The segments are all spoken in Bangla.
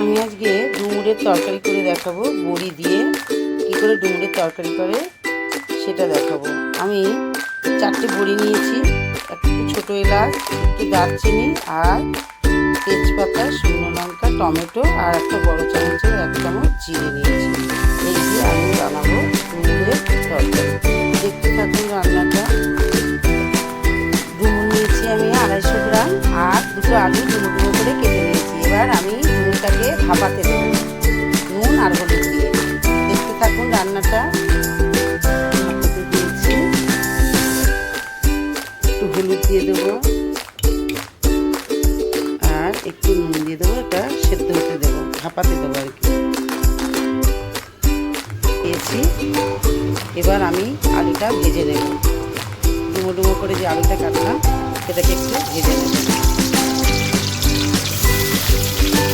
আমি আজকে ডুমুরের তরকারি করে দেখাবো, বড়ি দিয়ে। কী করে ডুমুরের তরকারি করে, সেটা দেখাবো। আমি চারটে বড়ি নিয়েছি, একটু ছোটো এলাচ, একটু দারচিনি আর তেজপাতা, শুকনো লঙ্কা, টমেটো আর একটা বড় চামচের এক চামচ জিরে নিয়েছি। এই দিয়ে আমি বানাবো ডুমুরের তরকারি। দেখতে থাকুন রান্নাটা। ডুমুর নিয়েছি আমি আড়াইশো গ্রাম আর দুটো আলু ডুমো ডুমো করে কেটে নিয়েছি। এবার আমি ডুমুরটাকে ভাপাতে দেবো নুন আর হলুদ দিয়ে। দেখতে থাকুন রান্নাটা। একটু হলুদ দিয়ে দেবো। আর একটু নুন দিয়ে দেবো। এটা সেদ্ধ হতে দেবো। ভাপাতে দেবো আর কি। এবার আমি আলুটা ভেজে নেব। ডুমো ডুমো করে যে আলুটা কাটলাম, সেটাকে একটু ভেজে নেব।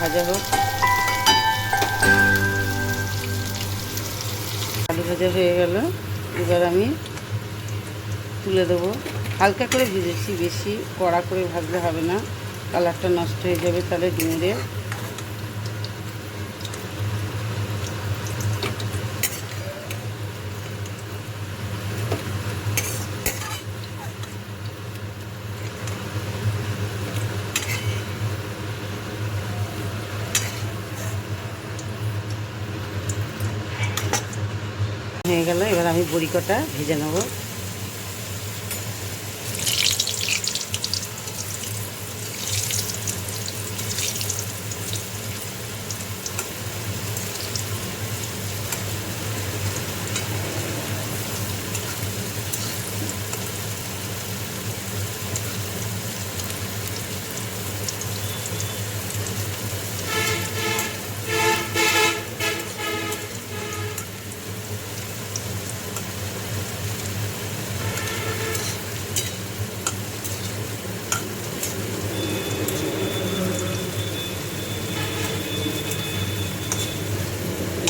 ভাজা হোক। আলু ভাজা হয়ে গেল। এবার আমি তুলে দেবো। হালকা করে ভেজেছি, বেশি কড়া করে ভাজলে হবে না। কালারটা নষ্ট হয়ে যাবে তাহলে ডিমুরে। গেল এবার আমি বড়ি কটা ভেজে নেব।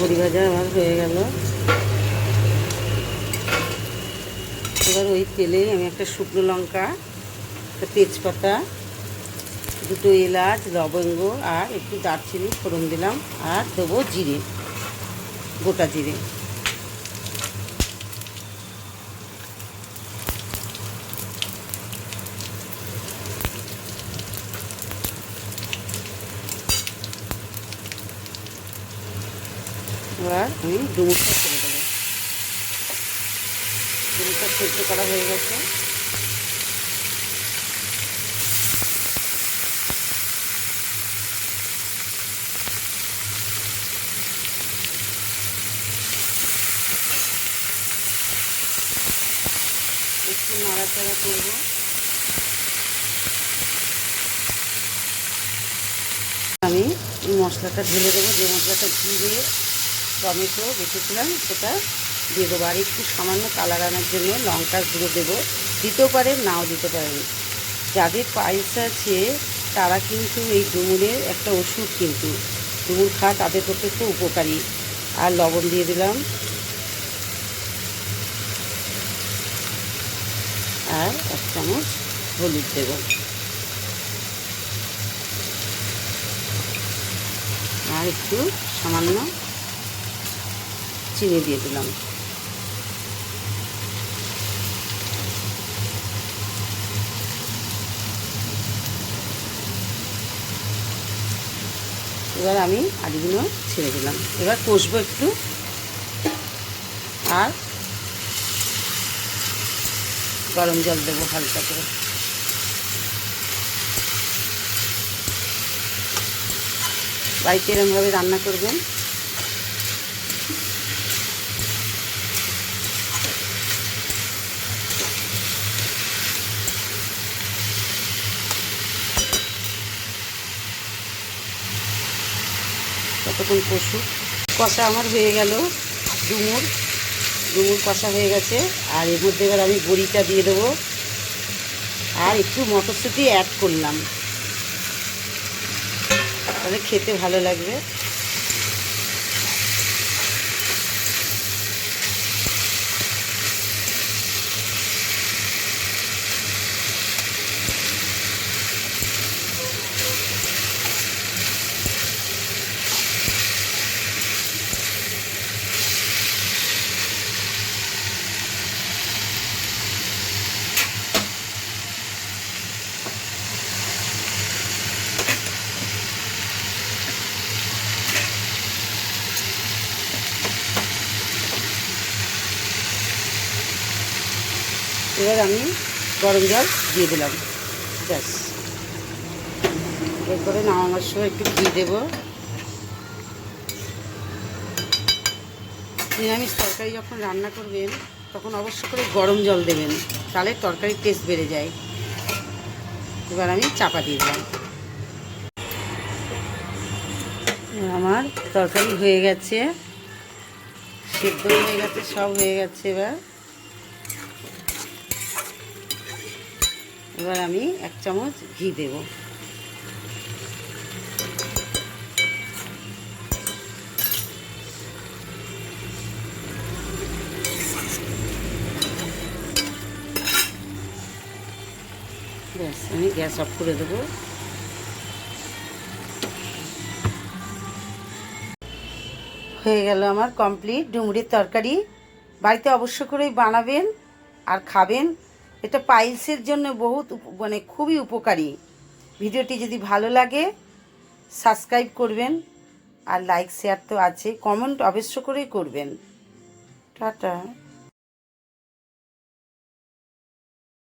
বড়ি ভাজা আমার হয়ে গেল। এবার ওই তেলে আমি একটা শুকনো লঙ্কা, একটা তেজপাতা, দুটো এলাচ, লবঙ্গ আর একটু দারচিনি ফোড়ন দিলাম আর দেবো জিরে, গোটা জিরে। এবার আমি ডুমুরটা ছেড়ে দেবো। ডুমুরটা সেদ্ধ করা হয়ে গেছে। একটু নাড়াচাড়া করব। আমি এই মশলাটা ঢেলে দেবো, যে মশলাটা জিরে টমেটো রেখেছিলাম সেটা দিয়ে দেবো। আর একটু সামান্য কালার আনার জন্য লঙ্কার গুঁড়ো দেবো। দিতেও পারেন, নাও দিতে পারেন। যাদের পায়েস আছে, তারা কিন্তু এই ডুমুরের একটা ওষুধ কিন্তু। ডুমুর খাওয়া তাদের পক্ষে খুব উপকারী। আর লবণ দিয়ে দিলাম। আর এক চামচ হলুদ দেবো। আর একটু সামান্য চিনি দিয়ে দিলাম। এবার আমি আলুগুলো ছেড়ে দিলাম। এবার কষবো একটু। আর গরম জল দেবো হালকা করে। বাড়িতে এরমভাবে রান্না করবেন? ততক্ষণ কষুক কষা আমার হয়ে গেল ডুমুর। ডুমুর কষা হয়ে গেছে। আর এর মধ্যে এবার আমি বড়িটা দিয়ে দেবো। আর একটু মটরশুঁটি অ্যাড করলাম। তাহলে খেতে ভালো লাগবে। এবার আমি গরম জল দিয়ে দিলাম। ব্যাস। এরপরে নামানোর সময় একটু ঘি দেবো। নিরামিষ তরকারি যখন রান্না করবেন, তখন অবশ্য করে গরম জল দেবেন, তাহলে তরকারির টেস্ট বেড়ে যায়। এবার আমি চাপা দিয়ে দিলাম। আমার তরকারি হয়ে গেছে। সেদ্ধ হয়ে গেছে, সব হয়ে গেছে এবার। এবার আমি এক চামচ ঘি দেব। ব্যাস, আমি গ্যাস অফ করে দেবো। হয়ে গেল আমার কমপ্লিট। ডুমুরির তরকারি। বাড়িতে অবশ্য করেই বানাবেন আর খাবেন। এটা পাইলসের জন্য বহুত মানে খুবই উপকারী। ভিডিওটি যদি ভালো লাগে, সাবস্ক্রাইব করবেন আর লাইক, শেয়ার তো আছে কমেন্ট অবশ্য করেই করবেন। টাটা।